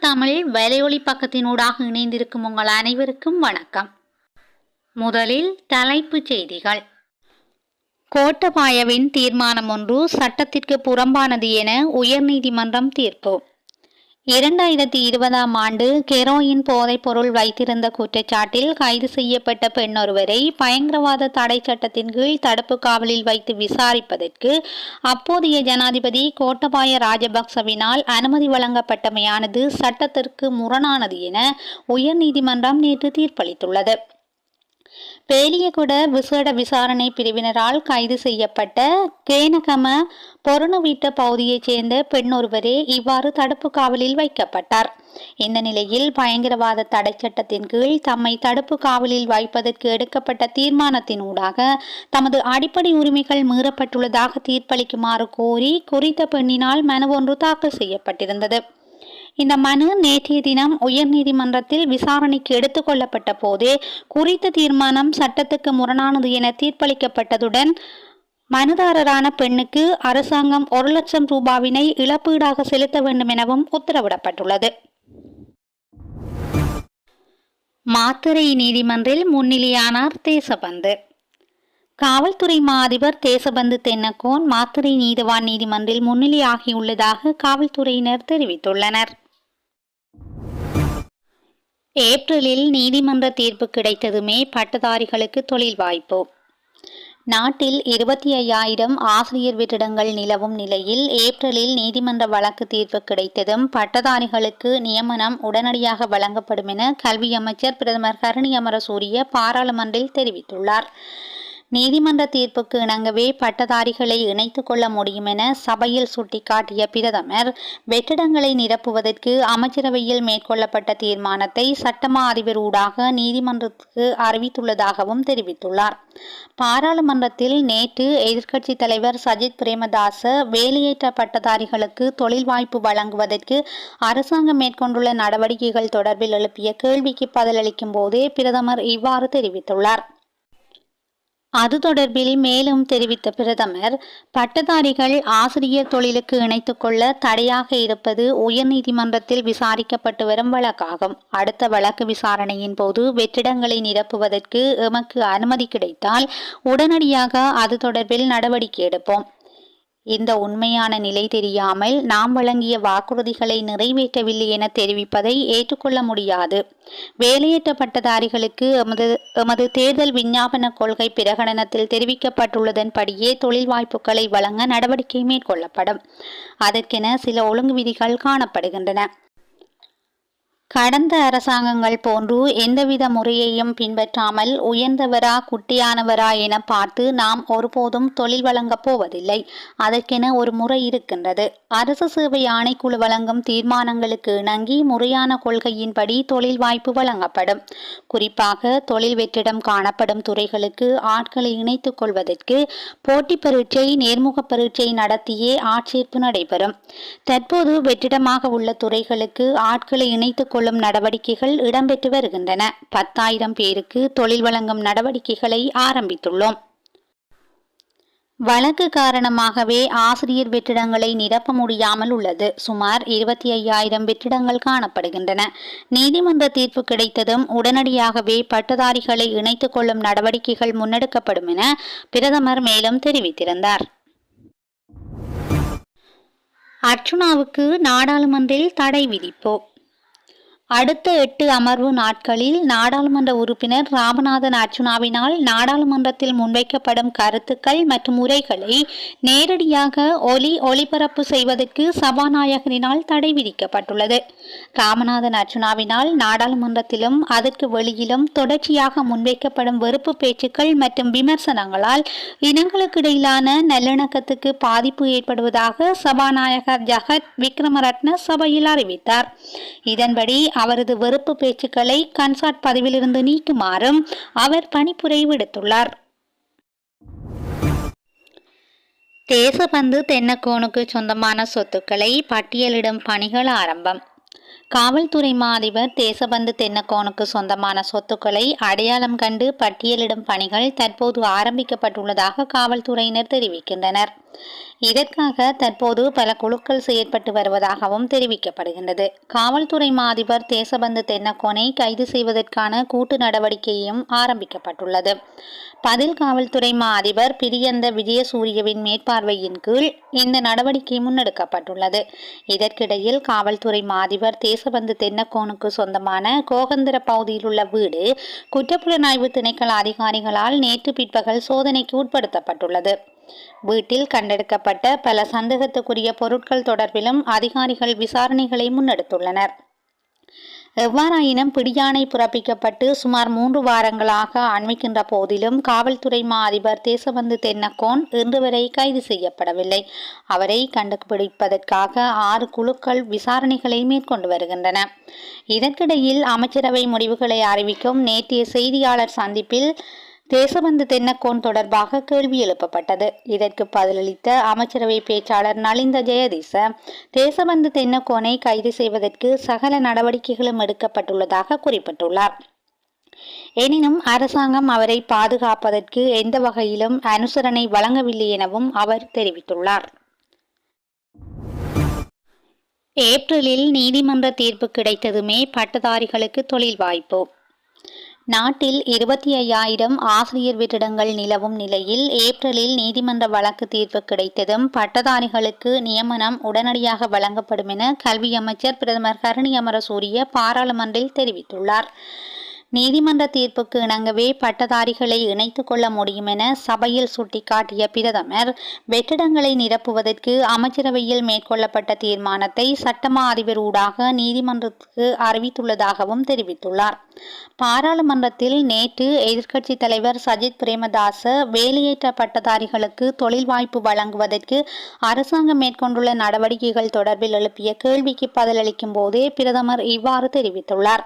தமிழ் வலையொலி பக்கத்தினூடாக இணைந்திருக்கும் உங்கள் அனைவருக்கும் வணக்கம். முதலில் தலைப்புச் செய்திகள். கோட்டபாயவின் தீர்மானம் ஒன்று சட்டத்திற்கு புறம்பானது என உயர்நீதிமன்றம் தீர்ப்பு. இரண்டாயிரத்தி இருபதாம் ஆண்டு கெரோயின் போதைப் பொருள் வைத்திருந்த குற்றச்சாட்டில் கைது செய்யப்பட்ட பெண்ணொருவரை பயங்கரவாத தடை சட்டத்தின் கீழ் தடுப்பு காவலில் வைத்து விசாரிப்பதற்கு அப்போதைய ஜனாதிபதி கோட்டபாய ராஜபக்சவினால் அனுமதி வழங்கப்பட்டமையானது சட்டத்திற்கு முரணானது என உயர்நீதிமன்றம் நேற்று தீர்ப்பளித்துள்ளது. பேலியகுட விசேட விசாரணை பிரிவினரால் கைது செய்யப்பட்ட கேனகம பொருணவீட்ட பகுதியைச் சேர்ந்த பெண் ஒருவரே இவ்வாறு தடுப்பு காவலில் வைக்கப்பட்டார். இந்த நிலையில் பயங்கரவாத தடை சட்டத்தின் கீழ் தம்மை தடுப்பு காவலில் வைப்பதற்கு எடுக்கப்பட்ட தீர்மானத்தின் ஊடாக தமது அடிப்படை உரிமைகள் மீறப்பட்டுள்ளதாக தீர்ப்பளிக்குமாறு கோரி குறித்த பெண்ணினால் மனு ஒன்று தாக்கல் செய்யப்பட்டிருந்தது. இந்த மனு நேற்றைய தினம் உயர்நீதிமன்றத்தில் விசாரணைக்கு எடுத்துக் கொள்ளப்பட்ட போதே குறித்த தீர்மானம் சட்டத்துக்கு முரணானது என தீர்ப்பளிக்கப்பட்டதுடன் மனுதாரரான பெண்ணுக்கு அரசாங்கம் ஒரு லட்சம் ரூபாவினை இழப்பீடாக செலுத்த வேண்டும் எனவும் உத்தரவிடப்பட்டுள்ளது. மாத்தறை நீதிமன்றில் முன்னிலையானார் தேசபந்து. காவல்துறை மா அதிபர் தேசபந்து தென்னக்கோன் மாத்துறை நீதிவான் நீதிமன்றில் முன்னிலையாகியுள்ளதாக காவல்துறையினர் தெரிவித்துள்ளனர். ஏப்ரலில் நீதிமன்ற தீர்ப்பு கிடைத்ததுமே பட்டதாரிகளுக்கு தொழில் வாய்ப்பு. நாட்டில் இருபத்தி ஐயாயிரம் ஆசிரியர் வெற்றிடங்கள் நிலவும் நிலையில் ஏப்ரலில் நீதிமன்ற வழக்கு தீர்ப்பு கிடைத்ததும் பட்டதாரிகளுக்கு நியமனம் உடனடியாக வழங்கப்படும் என கல்வி அமைச்சர் பிரதமர் கருணி அமரசூரிய பாராளுமன்றில் தெரிவித்துள்ளார். நீதிமன்ற தீர்ப்புக்கு இணங்கவே பட்டதாரிகளை இணைத்து கொள்ள முடியும் என சபையில் சுட்டிக்காட்டிய பிரதமர் வெற்றிடங்களை நிரப்புவதற்கு அமைச்சரவையில் மேற்கொள்ளப்பட்ட தீர்மானத்தை சட்டமா அதிபர் ஊடாக நீதிமன்றத்துக்கு அறிவித்துள்ளதாகவும் தெரிவித்துள்ளார். பாராளுமன்றத்தில் நேற்று எதிர்க்கட்சித் தலைவர் சஜித் பிரேமதாச வேலையேற்ற பட்டதாரிகளுக்கு தொழில் வாய்ப்பு வழங்குவதற்கு அரசாங்கம் மேற்கொண்டுள்ள நடவடிக்கைகள் தொடர்பில் எழுப்பிய கேள்விக்கு பதிலளிக்கும் போதே பிரதமர் இவ்வாறு தெரிவித்துள்ளார். அது தொடர்பில் மேலும் தெரிவித்த பிரதமர் பட்டதாரிகள் ஆசிரியர் தொழிலுக்கு இணைத்துக் கொள்ள தடையாக இருப்பது உயர்நீதிமன்றத்தில் விசாரிக்கப்பட்டு வரும் வழக்காகும். அடுத்த வழக்கு விசாரணையின் போது வெற்றிடங்களை நிரப்புவதற்கு எமக்கு அனுமதி கிடைத்தால் உடனடியாக அது தொடர்பில் நடவடிக்கை எடுப்போம். இந்த உண்மையான நிலை தெரியாமல் நாம் வழங்கிய வாக்குறுதிகளை நிறைவேற்றவில்லை என தெரிவிப்பதை ஏற்றுக்கொள்ள முடியாது. வேலையற்ற பட்டதாரிகளுக்கு எமது எமது தேர்தல் விஞ்ஞாபன கொள்கை பிரகடனத்தில் தெரிவிக்கப்பட்டுள்ளதன்படியே தொழில் வாய்ப்புகளை வழங்க நடவடிக்கை மேற்கொள்ளப்படும். அதற்கென சில ஒழுங்கு விதிகள் காணப்படுகின்றன. கடந்த அரசாங்கங்கள் போன்று எந்தவித முறையையும் பின்பற்றாமல் உயர்ந்தவரா குட்டியானவரா என பார்த்து நாம் ஒருபோதும் தொழில் வழங்கப் போவதில்லை. அதற்கென ஒரு முறை இருக்கின்றது. அரசு சேவை ஆணைக்குழு வழங்கும் தீர்மானங்களுக்கு இணங்கி முறையான கொள்கையின்படி தொழில் வாய்ப்பு வழங்கப்படும். குறிப்பாக தொழில் வெற்றிடம் காணப்படும் துறைகளுக்கு ஆட்களை இணைத்துக் கொள்வதற்கு போட்டி பரீட்சை நேர்முக பரீட்சை நடத்தியே ஆட்சேர்ப்பு நடைபெறும். தற்போது வெற்றிடமாக உள்ள துறைகளுக்கு ஆட்களை இணைத்துக் மேற்கொள்ளும் நடவடிக்கைகள் இடம்பெற்று வருகின்றன. பத்தாயிரம் பேருக்கு தொழில் வழங்கும் நடவடிக்கைகளை ஆரம்பித்துள்ளோம். வழக்கு காரணமாகவே ஆசிரியர் வெற்றிடங்களை நிரப்ப முடியாமல் உள்ளது. சுமார் இருபத்தி ஐயாயிரம் வெற்றிடங்கள் காணப்படுகின்றன. நீதிமன்ற தீர்ப்பு கிடைத்ததும் உடனடியாகவே பட்டதாரிகளை இணைத்துக் கொள்ளும் நடவடிக்கைகள் முன்னெடுக்கப்படும் என பிரதமர் மேலும் தெரிவித்திருந்தார். அர்ச்சுனாவுக்கு நாடாளுமன்றில் தடை விதிப்பு. அடுத்த எட்டு அமர்வு நாட்களில் நாடாளுமன்ற உறுப்பினர் ராமநாதன் அர்ச்சுனாவினால் நாடாளுமன்றத்தில் முன்வைக்கப்படும் கருத்துக்கள் மற்றும் உரைகளை நேரடியாக ஒலி ஒளிபரப்பு செய்வதற்கு சபாநாயகரினால் தடை விதிக்கப்பட்டுள்ளது. ராமநாதன் அர்ஜுனாவினால் நாடாளுமன்றத்திலும் அதற்கு வெளியிலும் தொடர்ச்சியாக முன்வைக்கப்படும் வெறுப்பு பேச்சுக்கள் மற்றும் விமர்சனங்களால் இனங்களுக்கிடையிலான நல்லிணக்கத்துக்கு பாதிப்பு ஏற்படுவதாக சபாநாயகர் ஜகத் விக்ரமரட்ன சபையில் அறிவித்தார். இதன்படி அவரது வெறுப்பு பேச்சுக்களை கன்சாட் பதவியிலிருந்து நீக்குமாறும் அவர் பணிப்புரை விடுத்துள்ளார். தேசபந்து தென்னக்கோனுக்கு சொந்தமான சொத்துக்களை பட்டியலிடும் பணிகள் ஆரம்பம். காவல்துறை மா அதிபர் தேசபந்து தென்னக்கோனுக்கு சொந்தமான சொத்துக்களை அடையாளம் கண்டு பட்டியலிடும் பணிகள் தற்போது ஆரம்பிக்கப்பட்டுள்ளதாக காவல்துறையினர் தெரிவிக்கின்றனர். இதற்காக தற்போது பல குழுக்கள் செயற்பட்டு வருவதாகவும் தெரிவிக்கப்படுகின்றது. காவல்துறை மாதிபர் தேசபந்து தென்னக்கோனை கைது செய்வதற்கான கூட்டு நடவடிக்கையும் ஆரம்பிக்கப்பட்டுள்ளது. பதில் காவல்துறை மா அதிபர் பிரியந்த விஜயசூரியவின் மேற்பார்வையின் கீழ் இந்த நடவடிக்கை முன்னெடுக்கப்பட்டுள்ளது. இதற்கிடையில் காவல்துறை மாதிபர் தேசபந்து தென்னக்கோனுக்கு சொந்தமான கோகந்திர பகுதியில் உள்ள வீடு குற்றப்புலனாய்வு திணைக்கள அதிகாரிகளால் நேற்று பிற்பகல் சோதனைக்கு உட்படுத்தப்பட்டுள்ளது. வீட்டில் கண்டெடுக்கப்பட்ட பல சந்தேகத்துக்குரிய பொருட்கள் தொடர்பிலும் அதிகாரிகள் விசாரணைகளை முன்னெடுத்துள்ளனர். எவ்வாறாயினும் பிடியாணை பிறப்பிக்கப்பட்டு சுமார் மூன்று வாரங்களாக அண்மிக்கின்ற போதிலும் காவல்துறை மா அதிபர் தேசபந்து தென்னக்கோன் இன்று வரை கைது செய்யப்படவில்லை. அவரை கண்டுபிடிப்பதற்காக ஆறு குழுக்கள் விசாரணைகளை மேற்கொண்டு வருகின்றன. இதற்கிடையில் அமைச்சரவை முடிவுகளை அறிவிக்கும் நேற்றைய செய்தியாளர் சந்திப்பில் தேசபந்து தென்னக்கோன் தொடர்பாக கேள்வி எழுப்பப்பட்டது. இதற்கு பதிலளித்த அமைச்சரவை பேச்சாளர் நலிந்த ஜெயதீச தேசபந்து தென்னக்கோனை கைது செய்வதற்கு சகல நடவடிக்கைகளும் எடுக்கப்பட்டுள்ளதாக குறிப்பிட்டுள்ளார். எனினும் அரசாங்கம் அவரை பாதுகாப்பதற்கு எந்த வகையிலும் அனுசரணை வழங்கவில்லை எனவும் அவர் தெரிவித்துள்ளார். ஏப்ரலில் நீதிமன்ற தீர்ப்பு கிடைத்ததுமே பட்டதாரிகளுக்கு தொழில் வாய்ப்பு. நாட்டில் இருபத்தி ஐயாயிரம் ஆசிரியர் வெற்றிடங்கள் நிலவும் நிலையில் ஏப்ரலில் நீதிமன்ற வழக்கு தீர்ப்பு கிடைத்ததும் பட்டதாரிகளுக்கு நியமனம் உடனடியாக வழங்கப்படும் என கல்வி அமைச்சர் பிரதமர் கருணி அமரசூரிய பாராளுமன்றில் தெரிவித்துள்ளார். நீதிமன்ற தீர்ப்புக்கு இணங்கவே பட்டதாரிகளை இணைத்து கொள்ள முடியும் என சபையில் சுட்டிக்காட்டிய பிரதமர் வெற்றிடங்களை நிரப்புவதற்கு அமைச்சரவையில் மேற்கொள்ளப்பட்ட தீர்மானத்தை சட்டமா அதிபர் ஊடாக நீதிமன்றத்துக்கு அறிவித்துள்ளதாகவும் தெரிவித்துள்ளார். பாராளுமன்றத்தில் நேற்று எதிர்க்கட்சித் தலைவர் சஜித் பிரேமதாச வேலையேற்ற பட்டதாரிகளுக்கு தொழில் வாய்ப்பு வழங்குவதற்கு அரசாங்கம் மேற்கொண்டுள்ள நடவடிக்கைகள் தொடர்பில் எழுப்பிய கேள்விக்கு பதிலளிக்கும் போதே பிரதமர் இவ்வாறு தெரிவித்துள்ளார்.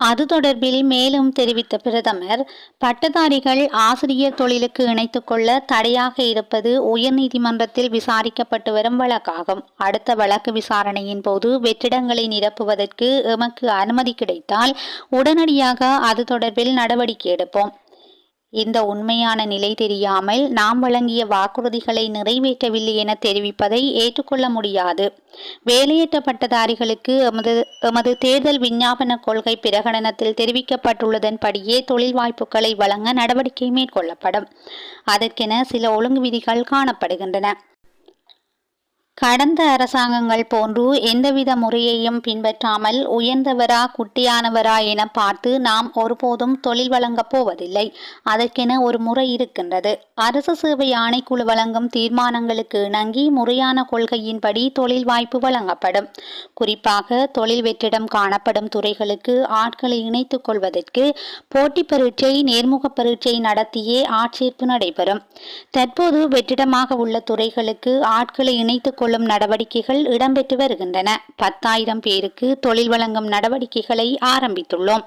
அது தொடர்பில் மேலும் தெரிவித்த பிரதமர் பட்டதாரிகள் ஆசிரியர் தொழிலுக்கு இணைத்துக் கொள்ள தடையாக இருப்பது உயர்நீதிமன்றத்தில் விசாரிக்கப்பட்டு வரும் வழக்காகும். அடுத்த வழக்கு விசாரணையின் போது வெற்றிடங்களை நிரப்புவதற்கு எமக்கு அனுமதி கிடைத்தால் உடனடியாக அது தொடர்பில் நடவடிக்கை எடுப்போம். இந்த உண்மையான நிலை தெரியாமல் நாம் வழங்கிய வாக்குறுதிகளை நிறைவேற்றவில்லை என தெரிவிப்பதை ஏற்றுக்கொள்ள முடியாது. வேலையற்ற பட்டதாரிகளுக்கு எமது எமது தேர்தல் விஞ்ஞாபன கொள்கை பிரகடனத்தில் தெரிவிக்கப்பட்டுள்ளதன்படியே தொழில் வாய்ப்புகளை வழங்க நடவடிக்கை மேற்கொள்ளப்படும். அதற்கென சில ஒழுங்கு விதிகள் காணப்படுகின்றன. கடந்த அரசாங்கங்கள் போன்று எந்தவித முறையையும் பின்பற்றாமல் உயர்ந்தவரா குட்டியானவரா என பார்த்து நாம் ஒருபோதும் தொழில் வழங்கப் போவதில்லை. அதற்கென ஒரு முறை இருக்கின்றது. அரசு சேவை ஆணைக்குழு வழங்கும் தீர்மானங்களுக்கு இணங்கி முறையான கொள்கையின்படி தொழில் வாய்ப்பு வழங்கப்படும். குறிப்பாக தொழில் வெற்றிடம் காணப்படும் துறைகளுக்கு ஆட்களை இணைத்துக் கொள்வதற்கு போட்டி பரீட்சை நேர்முக பரீட்சை நடத்தியே ஆட்சேர்ப்பு நடைபெறும். தற்போது வெற்றிடமாக உள்ள துறைகளுக்கு ஆட்களை இணைத்துக் மேற்கொள்ளும் நடவடிக்கைகள் இடம்பெற்று வருகின்றன. பத்தாயிரம் பேருக்கு தொழில் வழங்கும் நடவடிக்கைகளை ஆரம்பித்துள்ளோம்.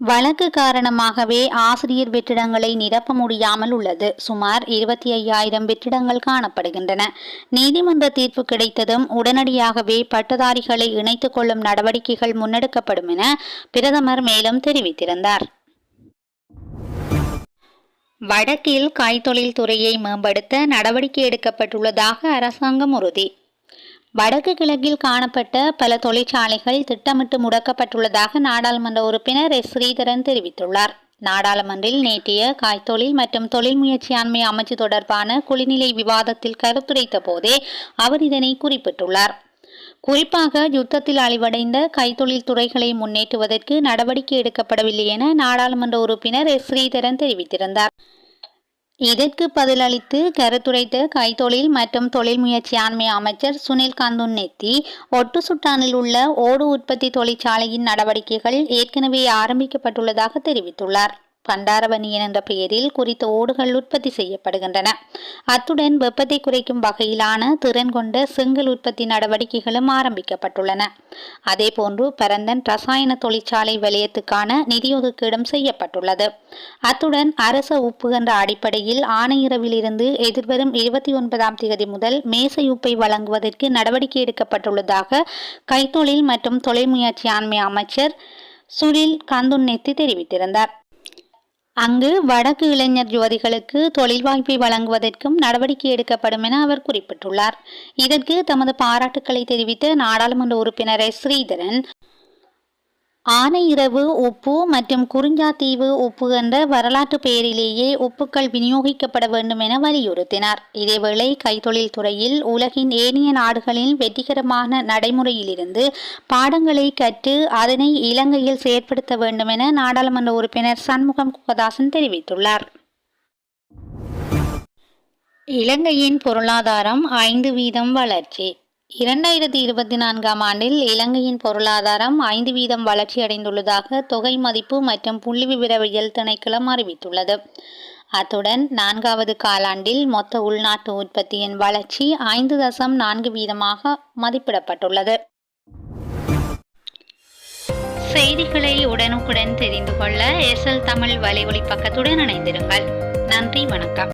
வழக்கு காரணமாகவே ஆசிரியர் வெற்றிடங்களை நிரப்ப முடியாமல் உள்ளது. சுமார் இருபத்தி ஐயாயிரம் வெற்றிடங்கள் காணப்படுகின்றன. நீதிமன்ற தீர்ப்பு கிடைத்ததும் உடனடியாகவே பட்டதாரிகளை இணைத்துக் கொள்ளும் நடவடிக்கைகள் முன்னெடுக்கப்படும் என பிரதமர் மேலும் தெரிவித்திருந்தார். வடக்கில் கைத்தொழில் துறையை மேம்படுத்த நடவடிக்கை எடுக்கப்பட்டுள்ளதாக அரசாங்கம் உறுதி. வடக்கு கிழக்கில் காணப்பட்ட பல தொழிற்சாலைகள் திட்டமிட்டு முடக்கப்பட்டுள்ளதாக நாடாளுமன்ற உறுப்பினர் எஸ். ஸ்ரீதரன் தெரிவித்துள்ளார். நாடாளுமன்றில் நேற்றைய காய்த்தொழில் மற்றும் தொழில் முயற்சியாண்மை அமைச்சு தொடர்பான குளிநிலை விவாதத்தில் கருத்துரைத்த போதே அவர் இதனை குறிப்பிட்டுள்ளார். குறிப்பாக யுத்தத்தில் அழிவடைந்த கைத்தொழில் துறைகளை முன்னேற்றுவதற்கு நடவடிக்கை எடுக்கப்படவில்லை என நாடாளுமன்ற உறுப்பினர் எஸ். ஸ்ரீதரன் தெரிவித்திருந்தார். இதற்கு பதிலளித்து கருத்துரைத்த கைத்தொழில் மற்றும் தொழில் முயற்சி ஆண்மை அமைச்சர் சுனில் காந்துன் நெத்தி ஒட்டு சுட்டானில் உள்ள ஓடு உற்பத்தி தொழிற்சாலையின் நடவடிக்கைகள் ஏற்கனவே ஆரம்பிக்கப்பட்டுள்ளதாக தெரிவித்துள்ளார். பண்டாரவணியன் என்ற பெயரில் குறித்த ஓடுகள் உற்பத்தி செய்யப்படுகின்றன. அத்துடன் வெப்பத்தை குறைக்கும் வகையிலான திறன் கொண்ட செங்கல் உற்பத்தி நடவடிக்கைகளும் ஆரம்பிக்கப்பட்டுள்ளன. அதேபோன்று பரந்தன் ரசாயன தொழிற்சாலை வலயத்துக்கான நிதி ஒதுக்கீடும் செய்யப்பட்டுள்ளது. அத்துடன் அரச ஒப்புகின்ற அடிப்படையில் ஆணையிரவிலிருந்து எதிர்வரும் இருபத்தி ஒன்பதாம் தேதி முதல் மேசை உப்பை வழங்குவதற்கு நடவடிக்கை எடுக்கப்பட்டுள்ளதாக கைத்தொழில் மற்றும் தொழில் முயற்சி ஆண்மை அமைச்சர் சுனில் கந்துன்னெத்தி தெரிவித்திருந்தார். அங்கு வடக்கு இளைஞர் யுவதிகளுக்கு தொழில் வாய்ப்பை வழங்குவதற்கும் நடவடிக்கை எடுக்கப்படும் என அவர் குறிப்பிட்டுள்ளார். இதற்கு தமது பாராட்டுக்களை தெரிவித்த நாடாளுமன்ற உறுப்பினர் ஸ்ரீதரன் ஆனை இரவு உப்பு மற்றும் குறிஞ்சாத்தீவு உப்பு என்ற வரலாற்று பெயரிலேயே உப்புக்கள் விநியோகிக்கப்பட வேண்டும் என வலியுறுத்தினார். இதேவேளை கைத்தொழில் துறையில் உலகின் ஏனைய நாடுகளின் வெற்றிகரமான நடைமுறையிலிருந்து பாடங்களை கற்று அதனை இலங்கையில் செயற்படுத்த வேண்டும் என நாடாளுமன்ற உறுப்பினர் சண்முகம் குகதாசன் தெரிவித்துள்ளார். இலங்கையின் பொருளாதாரம் ஐந்து வீதம் வளர்ச்சி. இரண்டாயிரத்தி இருபத்தி நான்காம் ஆண்டில் இலங்கையின் பொருளாதாரம் ஐந்து வீதம் வளர்ச்சியடைந்துள்ளதாக தொகை மதிப்பு மற்றும் புள்ளிவிவரவியல் திணைக்களம் அறிவித்துள்ளது. அத்துடன் நான்காவது காலாண்டில் மொத்த உள்நாட்டு உற்பத்தியின் வளர்ச்சி ஐந்து தசம் நான்கு வீதமாக மதிப்பிடப்பட்டுள்ளது. செய்திகளை உடனுக்குடன் தெரிந்து கொள்ள எஸ்எல் தமிழ் வலைவழி பக்கத்துடன் இணைந்திருங்கள். நன்றி வணக்கம்.